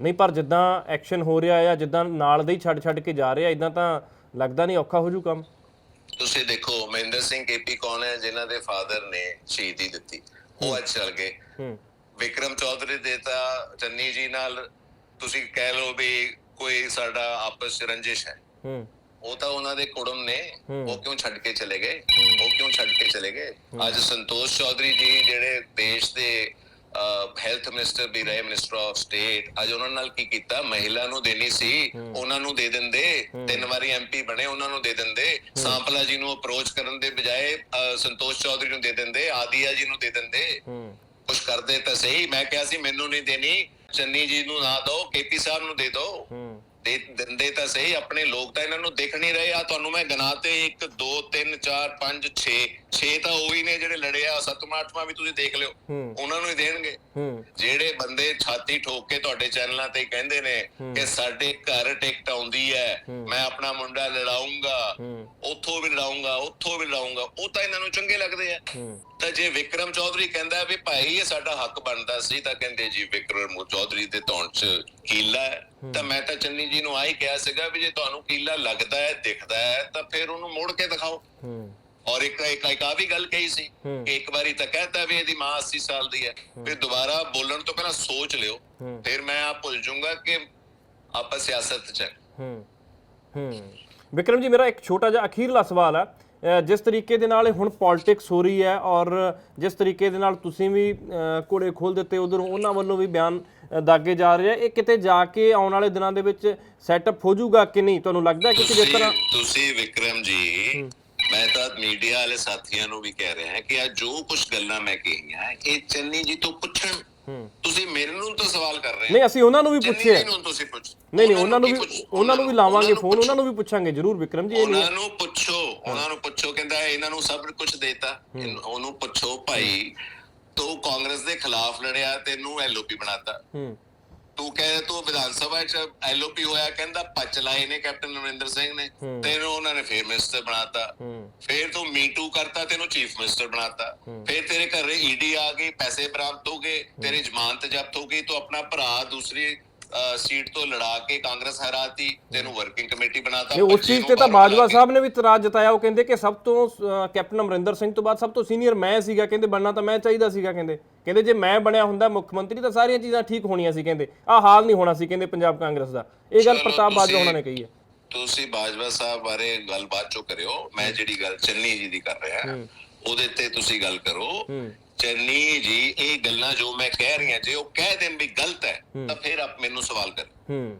ਨਹੀਂ ਪਰ ਜਿੱਦਾਂ ਐਕਸ਼ਨ ਹੋ ਰਿਹਾ ਆ ਜਿੱਦਾਂ ਨਾਲ ਦੇ ਹੀ ਛੱਡ ਛੱਡ ਕੇ ਜਾ ਰਹੇ ਇਦਾਂ ਤਾਂ ਲੱਗਦਾ ਨਹੀਂ ਔਖਾ ਹੋ ਜੂ ਕੰਮ? ਤੁਸੀਂ ਦੇਖੋ ਮਹਿੰਦਰ ਸਿੰਘ ਕੇਪੀ ਕੌਣ ਹੈ ਜਿਨ੍ਹਾਂ ਦੇ ਫਾਦਰ ਨੇ ਸ਼ਹੀਦੀ ਦਿੱਤੀ। ਉਹ ਅੱਜ ਚਲ ਗਏ। ਹੂੰ। ਵਿਕਰਮ ਚੌਧਰੀ ਦੇ ਤਾਂ ਚੰਨੀ ਜੀ ਨਾਲ ਤੁਸੀਂ ਕਹਿ ਲਓ ਵੀ ਕੋਈ ਸਾਡਾ ਆਪਸ ਚ ਰੰਜਿਸ਼ ਹੈ। ਹੂੰ। ਉਹ ਤਾਂ ਉਹਨਾਂ ਦੇ ਕੁੜਮ ਨੇ। ਉਹ ਕਿਉਂ ਛੱਡ ਕੇ ਚਲੇ ਗਏ? ਉਹ ਕਿਉਂ ਛੱਡ ਕੇ ਚਲੇ ਗਏ? ਅੱਜ ਸੰਤੋਸ਼ ਚੌਧਰੀ ਜੀ ਜਿਹੜੇ ਦੇਸ਼ ਦੇ ਹੈਲਥ ਮਿਨਿਸਟਰ ਵੀ ਰਹੇ ਮਿਨਿਸਟਰ ਆਫ ਸਟੇਟ ਅੱਜ ਉਹਨਾਂ ਨਾਲ ਕੀ ਕੀਤਾ? ਮਹਿਲਾ ਨੂੰ ਦੇਣੀ ਸੀ ਉਹਨਾਂ ਨੂੰ ਦੇ ਦਿੰਦੇ। ਤਿੰਨ ਵਾਰੀ ਐਮਪੀ ਬਣੇ ਉਹਨਾਂ ਨੂੰ ਦੇ ਦਿੰਦੇ। ਸਾਂਪਲਾ ਜੀ ਨੂੰ ਅਪਰੋਚ ਕਰਨ ਦੇ ਬਜਾਏ ਸੰਤੋਸ਼ ਚੌਧਰੀ ਨੂੰ ਦੇ ਦਿੰਦੇ ਆਦੀਆ ਜੀ ਨੂੰ ਦੇ ਦਿੰਦੇ। ਕੁਛ ਕਰਦੇ ਤਾਂ ਸਹੀ। ਮੈਂ ਕਿਹਾ ਸੀ ਮੈਨੂੰ ਨਹੀਂ ਦੇਣੀ। ਚੰਨੀ ਜੀ ਨੂੰ ਨਾ ਦਿਓ ਕੇਪੀ ਸਾਹਿਬ ਨੂੰ ਦੇ ਦਿਓ। ਹੂੰ। ਦੇ ਦਿੰਦੇ ਤਾਂ ਸਹੀ ਆਪਣੇ ਲੋਕ ਤਾਂ ਇਹਨਾਂ ਨੂੰ ਦੇਖ ਨਹੀਂ ਰਹੇ। ਆ ਤੁਹਾਨੂੰ ਮੈਂ ਗਿਣਾਤੇ 1 2 3 4 5 6 6 ਤਾਂ ਉਹੀ ਨੇ ਜਿਹੜੇ ਲੜੇ ਆ ਸੱਤਵਾਂ ਅੱਠਵਾਂ ਵੀ ਤੁਸੀਂ ਦੇਖ ਲਿਓ। ਹੂੰ। ਉਹਨਾਂ ਨੂੰ ਹੀ ਦੇਣਗੇ। ਹੂੰ। ਜਿਹੜੇ ਬੰਦੇ ਛਾਤੀ ਠੋਕ ਕੇ ਤੁਹਾਡੇ ਚੈਨਲਾਂ ਤੇ ਕਹਿੰਦੇ ਨੇ ਕਿ ਸਾਡੇ ਘਰ ਟਿਕਟ ਆਉਂਦੀ ਹੈ ਮੈਂ ਆਪਣਾ ਮੁੰਡਾ ਲੜਾਉਂਗਾ ਹੂੰ। ਉੱਥੋਂ ਵੀ ਲੜਾਉਂਗਾ ਉੱਥੋਂ ਵੀ ਲੜਾਉਂਗਾ ਉਹ ਤਾਂ ਇਹਨਾਂ ਨੂੰ ਚੰਗੇ ਲੱਗਦੇ ਆ। ਹੂੰ। ਤਾਂ ਜੇ ਵਿਕਰਮ ਚੌਧਰੀ ਕਹਿੰਦਾ ਵੀ ਭਾਈ ਇਹ ਸਾਡਾ ਹੱਕ ਬਣਦਾ ਸੀ ਤਾਂ ਕਹਿੰਦੇ ਜੀ ਵਿਕਰਮ ਚੌਧਰੀ ਦੇ ਧੌਣ 'ਚ ਕੀਲਾ ਹੈ। ਤਾਂ ਮੈਂ ਤਾਂ ਚੰਨੀ ਜੀ ਨੂੰ ਆਹੀ ਕਿਹਾ ਸੀਗਾ ਵੀ ਜੇ ਤੁਹਾਨੂੰ ਕੀਲਾ ਲੱਗਦਾ ਹੈ ਦਿਖਦਾ ਹੈ ਤਾਂ ਫਿਰ ਉਹਨੂੰ ਮੋੜ ਕੇ ਦਿਖਾਓ। ਔਰ ਇੱਕ ਇੱਕ ਇੱਕ ਆ ਵੀ ਗੱਲ ਕਹੀ ਸੀ। ਕਿ ਇੱਕ ਵਾਰੀ ਤਾਂ ਕਹਿਤਾ ਵੀ ਇਹਦੀ ਮਾਂ 80 ਸਾਲ ਦੀ ਹੈ। ਫਿਰ ਦੁਬਾਰਾ ਬੋਲਣ ਤੋਂ ਪਹਿਲਾਂ ਸੋਚ ਲਿਓ। ਫਿਰ ਮੈਂ ਆ ਭੁੱਲ ਜਾਊਂਗਾ ਕਿ ਆਪਾਂ ਸਿਆਸਤ 'ਚ ਹੈ। ਹੂੰ। ਵਿਕਰਮ ਜੀ ਮੇਰਾ ਇੱਕ ਛੋਟਾ ਜਿਹਾ ਅਖੀਰਲਾ ਸਵਾਲ ਹੈ। ਜਿਸ ਤਰੀਕੇ ਦੇ ਨਾਲ ਹੁਣ ਪੋਲਿਟਿਕਸ ਹੋ ਰਹੀ ਹੈ ਔਰ ਜਿਸ ਤਰੀਕੇ ਦੇ ਨਾਲ ਤੁਸੀਂ ਵੀ ਘੋੜੇ ਖੋਲ ਦਿੱਤੇ ਉਧਰੋਂ ਉਹਨਾਂ ਵੱਲੋਂ ਵੀ ਬਿਆਨ ਦਾਗੇ ਜਾ ਰਹੇ ਆ। ਇਹ ਕਿਤੇ ਜਾ ਕੇ ਆਉਣ ਵਾਲੇ ਦਿਨਾਂ ਦੇ ਵਿੱਚ ਸੈਟਅਪ ਹੋ ਜਾਊਗਾ ਕਿ ਨਹੀਂ? ਤੁਹਾਨੂੰ ਲੱਗਦਾ ਹੈ ਕਿ ਜਿਸ ਤਰ੍ਹਾਂ? ਤੁਸੀਂ ਵਿਕਰਮ ਜੀ ਮੈਂ ਤਾਂ ਮੀਡੀਆ ਵਾਲੇ ਸਾਥੀਆਂ ਨੂੰ ਵੀ ਕਹਿ ਰਿਹਾ ਕਿ ਆ ਜੋ ਕੁਝ ਗੱਲਾਂ ਮੈਂ ਕਹੀਆਂ ਇਹ ਚੰਨੀ ਜੀ ਤੋਂ ਪੁੱਛਣ ਹੂੰ ਤੁਸੀਂ ਮੇਰੇ ਨੂੰ ਤਾਂ ਸਵਾਲ ਕਰ ਰਹੇ ਹੋ। ਨਹੀਂ ਅਸੀਂ ਉਹਨਾਂ ਨੂੰ ਵੀ ਪੁੱਛਿਆ। ਜੀ ਨੂੰ ਤੁਸੀਂ ਪੁੱਛ ਨਹੀਂ ਨਹੀਂ ਉਹਨਾਂ ਨੂੰ ਵੀ ਉਹਨਾਂ ਨੂੰ ਵੀ ਲਾਵਾਂਗੇ ਫੋਨ ਉਹਨਾਂ ਨੂੰ ਵੀ ਪੁੱਛਾਂਗੇ ਜਰੂਰ ਵਿਕਰਮ ਜੀ ਇਹ ਨਹੀਂ ਉਹਨਾਂ ਨੂੰ ਪੁੱਛੋ ਉਹਨਾਂ ਨੂੰ ਪੁੱਛੋ ਕਹਿੰਦਾ ਇਹਨਾਂ ਨੂੰ ਸਭ ਕੁਝ ਦੇਤਾ। ਉਹਨੂੰ ਪੁੱਛੋ ਭਾਈ ਤੂੰ ਕਾਂਗਰਸ ਦੇ ਖਿਲਾਫ ਲੜਿਆ ਤੈਨੂੰ ਐਲਓਪੀ ਬਣਾਤਾ। ਹੂੰ। ਤੂੰ ਕਹੇ ਤੂੰ ਵਿਧਾਨ ਸਭਾ ਚ ਐਲਓਪੀ ਹੋਇਆ ਕਹਿੰਦਾ ਪੱਚ ਲਾਏ ਨੇ ਕੈਪਟਨ ਅਮਰਿੰਦਰ ਸਿੰਘ ਨੇ। ਤੈਨੂੰ ਉਹਨਾਂ ਨੇ ਫੇਰ ਮਿਨਿਸਟਰ ਬਣਾਤਾ। ਫੇਰ ਤੂੰ ਮੀਟੂ ਕਰਤਾ ਤੈਨੂੰ ਚੀਫ ਮਿਨਿਸਟਰ ਬਣਾਤਾ। ਫੇਰ ਤੇਰੇ ਘਰੇ ਈਡੀ ਆ ਗਈ ਪੈਸੇ ਬਰਾਮਦ ਹੋ ਗਏ ਤੇਰੀ ਜ਼ਮਾਨਤ ਜ਼ਬਤ ਹੋ ਗਈ ਤੂੰ ਆਪਣਾ ਭਰਾ ਦੂਸਰੀ ਸੀਟ ਤੋਂ ਲੜਾ ਕੇ ਕਾਂਗਰਸ ਹਰਾਤੀ ਤੈਨੂੰ ਵਰਕਿੰਗ ਕਮੇਟੀ ਬਣਾਤਾ ਨਹੀਂ ਉਸ ਚੀਜ਼ ਤੇ ਤਾਂ ਬਾਜਵਾ ਸਾਹਿਬ ਨੇ ਵੀ ਇਤਰਾਜ਼ ਜਤਾਇਆ ਉਹ ਕਹਿੰਦੇ ਕਿ ਸਭ ਤੋਂ ਕੈਪਟਨ ਅਮਰਿੰਦਰ ਸਿੰਘ ਤੋਂ ਬਾਅਦ ਸਭ ਤੋਂ ਸੀਨੀਅਰ ਮੈਂ ਸੀਗਾ ਕਹਿੰਦੇ ਬਣਨਾ ਤਾਂ ਮੈਂ ਚਾਹੀਦਾ ਸੀਗਾ ਕਹਿੰਦੇ। ਕਹਿੰਦੇ ਜੇ ਮੈਂ ਬਣਿਆ ਹੁੰਦਾ ਮੁੱਖ ਮੰਤਰੀ ਤਾਂ ਸਾਰੀਆਂ ਚੀਜ਼ਾਂ ਠੀਕ ਹੋਣੀਆਂ ਸੀ ਕਹਿੰਦੇ। ਆਹ ਹਾਲ ਨਹੀਂ ਹੋਣਾ ਸੀ ਕਹਿੰਦੇ ਪੰਜਾਬ ਕਾਂਗਰਸ ਦਾ। ਇਹ ਗੱਲ ਪ੍ਰਤਾਪ ਬਾਜਵਾ ਉਹਨਾਂ ਨੇ ਕਹੀ ਹੈ। ਤੁਸੀਂ ਬਾਜਵਾ ਸਾਹਿਬ ਬਾਰੇ ਗੱਲਬਾਤ ਚੋ ਕਰਿਓ। ਮੈਂ ਜਿਹੜੀ ਗੱਲ ਚੰਨੀ ਜੀ ਦੀ ਕਰ ਰਿਹਾ। ਉਹਦੇ ਤੇ ਤੁਸੀਂ ਗੱਲ ਕਰੋ। ਚੰਨੀ ਜੀ ਇਹ ਗੱਲਾਂ ਜੋ ਮੈਂ ਕਹਿ ਰਹੀਆਂ ਜੇ ਉਹ ਕਹਿ ਦੇਣ ਵੀ ਗਲਤ ਹੈ ਤਾਂ ਫਿਰ ਆਪ ਮੈਨੂੰ ਸਵਾਲ ਕਰ। ਹੂੰ।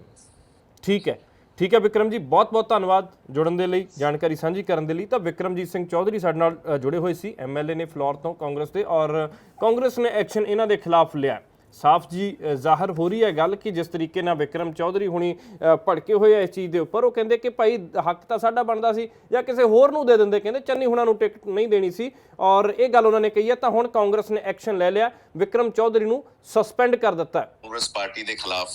ਠੀਕ ਹੈ। ਠੀਕ ਹੈ ਵਿਕਰਮ ਜੀ ਬਹੁਤ ਬਹੁਤ ਧੰਨਵਾਦ ਜੁੜਨ ਦੇ ਲਈ ਜਾਣਕਾਰੀ ਸਾਂਝੀ ਕਰਨ ਦੇ ਲਈ। ਤਾਂ ਵਿਕਰਮਜੀਤ ਸਿੰਘ ਚੌਧਰੀ ਸਾਡੇ ਨਾਲ ਅ, ਜੁੜੇ ਹੋਏ ਸੀ। ਐਮਐਲਏ ਨੇ ਫਲੋਰ ਤੋਂ ਕਾਂਗਰਸ ਦੇ ਔਰ ਕਾਂਗਰਸ ਨੇ ਐਕਸ਼ਨ ਇਹਨਾਂ ਦੇ ਖਿਲਾਫ ਲਿਆ। ਸਾਫ਼ ਜੀ ਅ, ਜ਼ਾਹਰ ਹੋ ਰਹੀ ਹੈ ਗੱਲ ਕਿ ਜਿਸ ਤਰੀਕੇ ਨਾਲ ਵਿਕਰਮ ਚੌਧਰੀ ਹੁਣੀ ਭੜਕੇ ਹੋਏ ਆ ਇਸ ਚੀਜ਼ ਦੇ ਉੱਪਰ ਉਹ ਕਹਿੰਦੇ ਕਿ ਭਾਈ ਹੱਕ ਤਾਂ ਸਾਡਾ ਬਣਦਾ ਸੀ ਜਾਂ ਕਿਸੇ ਹੋਰ ਨੂੰ ਦੇ ਦਿੰਦੇ ਕਹਿੰਦੇ ਚੰਨੀ ਹੁਣਾਂ ਨੂੰ ਟਿਕਟ ਨਹੀਂ ਦੇਣੀ ਸੀ। ਔਰ ਇਹ ਗੱਲ ਉਹਨਾਂ ਨੇ ਕਹੀ ਹੈ ਤਾਂ ਹੁਣ ਕਾਂਗਰਸ ਨੇ ਐਕਸ਼ਨ ਲੈ ਲਿਆ ਵਿਕਰਮ ਚੌਧਰੀ ਨੂੰ ਸਸਪੈਂਡ ਕਰ ਦਿੱਤਾ। ਕਾਂਗਰਸ ਪਾਰਟੀ ਦੇ ਖਿਲਾਫ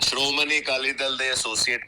ਸ਼੍ਰੋਮਣੀ ਅਕਾਲੀ ਦਲ ਦੇ ਐਸੋਸੀਏਟ